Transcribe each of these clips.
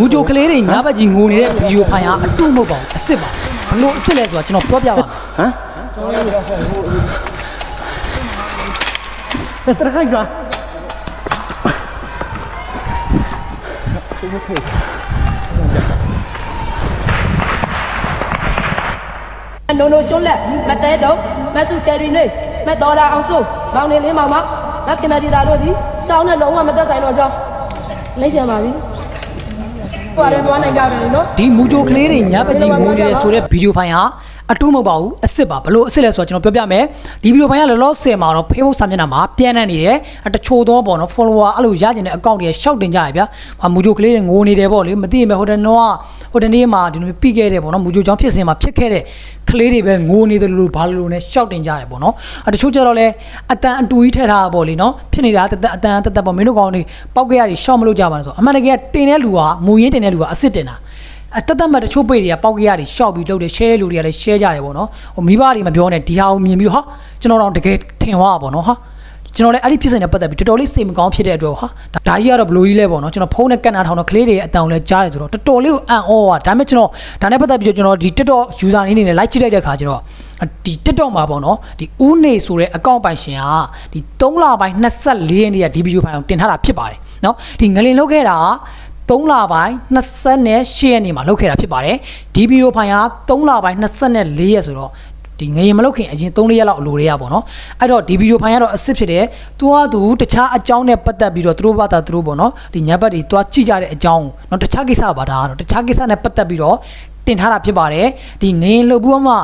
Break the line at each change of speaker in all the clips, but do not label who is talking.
မူကြိုကလေးတွေညာဘက်ကြီးငိုနေတဲ့ဗီဒီယိုဖိုင်ဟာအတုမဟုတ်ပါဘူးအစ်စ်ပါဘလို့အစ်စ်လဲဆိုတာကျွန်တော်ပြောပြပါမယ်
ဟမ်တရခိုင်က
နိုနိုရှုံးလက်မတဲတော့မဆုချယ်ရီနေမတော်တာအောင်စိုးမောင်နေလေးမောင်မမခင်မဒီသားတို့ဒီစောင်းနဲ့လုံးဝမသက်ဆိုင်တော့ကြောင်းလိုက်ပြန်ပါပြီ ဟိုအရင်သွားနိုင်ကြတယ်နော်
ဒီမူကြိုကလေးတွေညာဘက်ကြီးငိုနေတယ်ဆိုတဲ့ဗီဒီယိုဖိုင်ဟာ အတုမဟုတ်ပါဘူးအစ်စ်ပါဘလို့အစ်စ်လဲဆိုတာကျွန်တော်ပြောပြမယ်ဒီဗီဒီယိုဖိုင်ကလောလောဆယ်မှာတော့ Facebook စာမျက်နှာမှာပြန်နေနေတယ်အတချို့သောပေါ့နော် follower အဲ့လိုရကျင်တဲ့ account တွေရှောက်တင်ကြရဗျာဟာမူကြိုကလေးတွေငိုနေတယ်ပေါ့လေမသိရင်ပဲဟိုတနောကဟိုတနေ့မှာဒီလိုမျိုးပြီးခဲ့တယ်ပေါ့နော်မူကြိုကြောင့်ဖြစ်စဉ်မှာဖြစ်ခဲ့တဲ့ကလေးတွေပဲငိုနေတယ်လို့ဘာလို့လို့နဲ့ရှောက်တင်ကြတယ်ပေါ့နော်အတချို့ကျတော့လဲအတန်အတူကြီးထည့်ထားတာပေါ့လေနော်ဖြစ်နေတာတသက်အတန်တသက်ပေါ့မင်းတို့ကောင်တွေပောက်ကရတွေရှောက်မလို့ကြပါနဲ့ဆိုအမှန်တကယ်တင်တဲ့လူကမူရင်းတင်တဲ့လူကအစ်စ်တင်တာ အတသက်မဲ့တချို့ပေတွေကပေါက်ကရတွေရှောက်ပြီးလုပ်တယ် share လူတွေကလည်း share ကြတယ်ပေါ့နော်ဟိုမိဘတွေမပြောနဲ့ဒီဟာကိုမြင်ပြီးဟာကျွန်တော်တော့တကယ်ထင်သွားပါပေါ့နော်ဟာကျွန်တော်လည်းအဲ့ဒီဖြစ်စဉ်နဲ့ပတ်သက်ပြီးတော်တော်လေးစိတ်မကောင်းဖြစ်တဲ့အတွက်ဟာဒါကြီးကတော့ဘလို့ကြီးလဲပေါ့နော်ကျွန်တော်ဖုန်းနဲ့ကန်နာထောင်တော့ကလေးတွေအတန်ကိုလည်းကြားတယ်ဆိုတော့တော်တော်လေးကိုအံ့ဩပါဒါပေမဲ့ကျွန်တော်ဒါနဲ့ပတ်သက်ပြီးကျွန်တော်ဒီ TikTok user အနေနဲ့ like ကြည့်လိုက်တဲ့ခါကျတော့ဒီ TikTok မှာပေါ့နော်ဒီဦးနေဆိုတဲ့ account ပိုင်ရှင်ဟာဒီ3လပိုင်း24ရက်နေ့ကဒီဗီဒီယိုဖိုင်ကိုတင်ထားတာဖြစ်ပါတယ်နော်ဒီငလင်လောက်ခဲ့တာက 3လပိုင်း28ရက်နေ့မှာလုပ်ခဲ့တာဖြစ်ပါတယ်ဒီဗီဒီယိုဖိုင်ဟာ3လပိုင်း24ရက်ဆိုတော့ဒီငရင်မလုတ်ခင်အရင်3-4ရက်လောက်အလိုတွေရပါတော့အဲ့တော့ဒီဗီဒီယိုဖိုင်ကတော့အစ်စ်ဖြစ်တယ်သူကသူတခြားအကြောင်းနဲ့ပတ်သက်ပြီးတော့သူတို့ဘာသာသူတို့ပေါ့နော်ဒီညဘက်တွေသူကကြည့်ကြတဲ့အကြောင်းနော်တခြားကိစ္စပါဒါကတော့တခြားကိစ္စနဲ့ပတ်သက်ပြီးတော့တင်ထားတာဖြစ်ပါတယ်ဒီငရင်လှုပ်ဘူးမှ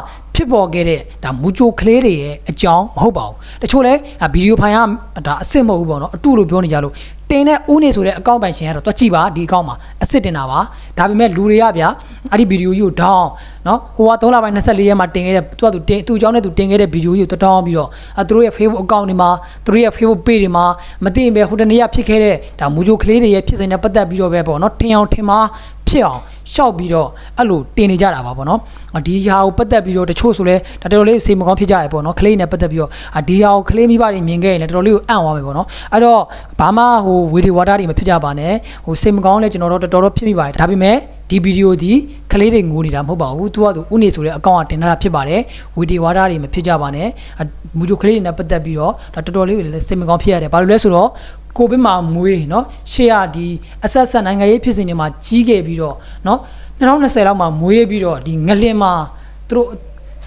ဖြစ်ပေါ်ခဲ့တဲ့ဒါမူချိုကလေးတွေရဲ့အကြောင်းမဟုတ်ပါဘူးတချို့လဲဗီဒီယိုဖိုင်ကဒါအစ်စ်မဟုတ်ဘူးပေါ့နော်အတူလို့ပြောနေကြလို့တင်တဲ့ဦးနေဆိုတဲ့အကောင့်ပိုင်ရှင်ကတော့တွက်ကြည့်ပါဒီအကောင့်မှာအစ်စ်တင်တာပါဒါပေမဲ့လူတွေကဗျာအဲ့ဒီဗီဒီယိုကြီးကိုဒေါင်းနော်ဟိုက3လပိုင်း24ရက်မှာတင်ခဲ့တဲ့သူကသူတင်သူ့အကြောင်းနဲ့သူတင်ခဲ့တဲ့ဗီဒီယိုကြီးကိုတောင်းပြီးတော့အဲသူတို့ရဲ့ Facebook အကောင့်တွေမှာသူတို့ရဲ့ Facebook page တွေမှာမသိရင်ပဲဟိုတနေ့ကဖြစ်ခဲ့တဲ့ဒါမူဂျိုကလေးတွေရဲ့ဖြစ်စဉ်နဲ့ပတ်သက်ပြီးတော့ပဲပေါ့နော်ထင်အောင်ထင်မှာဖြစ်အောင် ရှောက်ပြီးတော့အဲ့လိုတင်နေကြတာပါပေါ့နော်ဒီဟာကိုပတ်သက်ပြီးတော့တချို့ဆိုလဲဒါတော်တော်လေးစေမကောင်းဖြစ်ကြရပေါ့နော်ကလေးနဲ့ပတ်သက်ပြီးတော့ဒီဟာကိုကလေးမိဘတွေမြင်ခဲ့ရင်လည်းတော်တော်လေးကိုအံ့သွားမယ်ပေါ့နော်အဲ့တော့ဘာမှဟိုဝေဒီဝါတာတွေမဖြစ်ကြပါနဲ့ဟိုစေမကောင်းလဲကျွန်တော်တို့တော်တော်ဖြစ်မိပါတယ်ဒါပေမဲ့ဒီဗီဒီယိုဒီကလေးတွေငိုနေတာမဟုတ်ပါဘူး။ तू ကသူဥနေဆိုတဲ့အကောင့်ကတင်ထားတာဖြစ်ပါတယ်။ဝီဒီဝါဒတွေမဖြစ်ကြပါနဲ့။မူဂျိုကလေးတွေနဲ့ပတ်သက်ပြီးတော့ဒါတော်တော်လေးကိုလည်းစိတ်မကောင်းဖြစ်ရတယ်။ဘာလို့လဲဆိုတော့ ကိုဗစ်မှာမွေးเนาะရှေ့ရဒီအဆက်ဆက်နိုင်ငံရေးဖြစ်စဉ်တွေမှာကြီးခဲ့ပြီးတော့เนาะ2020လောက်မှာမွေးပြီးတော့ဒီငလင်မှာသူတို့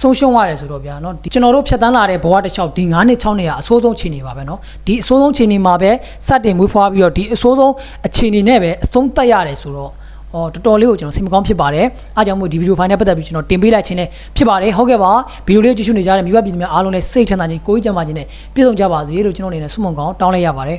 ဆုံးရှုံးရတယ်ဆိုတော့ဗျာเนาะဒီကျွန်တော်တို့ဖြတ်တန်းလာတဲ့ဘဝတစ်လျှောက်ဒီ9နှစ်6နှစ်ကအဆိုးဆုံးခြေနေပါပဲเนาะဒီအဆိုးဆုံးခြေနေမှာပဲစတင်မွေးဖွားပြီးတော့ဒီအဆိုးဆုံးအခြေအနေနဲ့ပဲအဆုံးတက်ရတယ်ဆိုတော့ အော်တော်တော်လေးကိုကျွန်တော်စိတ်မကောင်းဖြစ်ပါတယ်အားကြောင့်မို့ဒီဗီဒီယိုဖိုင်နဲ့ပတ်သက်ပြီးကျွန်တော်တင်ပေးလိုက်ခြင်းနဲ့ဖြစ်ပါတယ်ဟုတ်ကဲ့ပါဗီဒီယိုလေးကြည့်ရှုနေကြတဲ့မိဘပြည်သူများအားလုံးလည်းစိတ်ထန်တာချင်းကိုယ်ကြီးကြမ်းပါခြင်းနဲ့ပြည့်စုံကြပါစေလို့ကျွန်တော်အနေနဲ့ဆုမွန်ကောင်းတောင်းလိုက်ရပါတယ်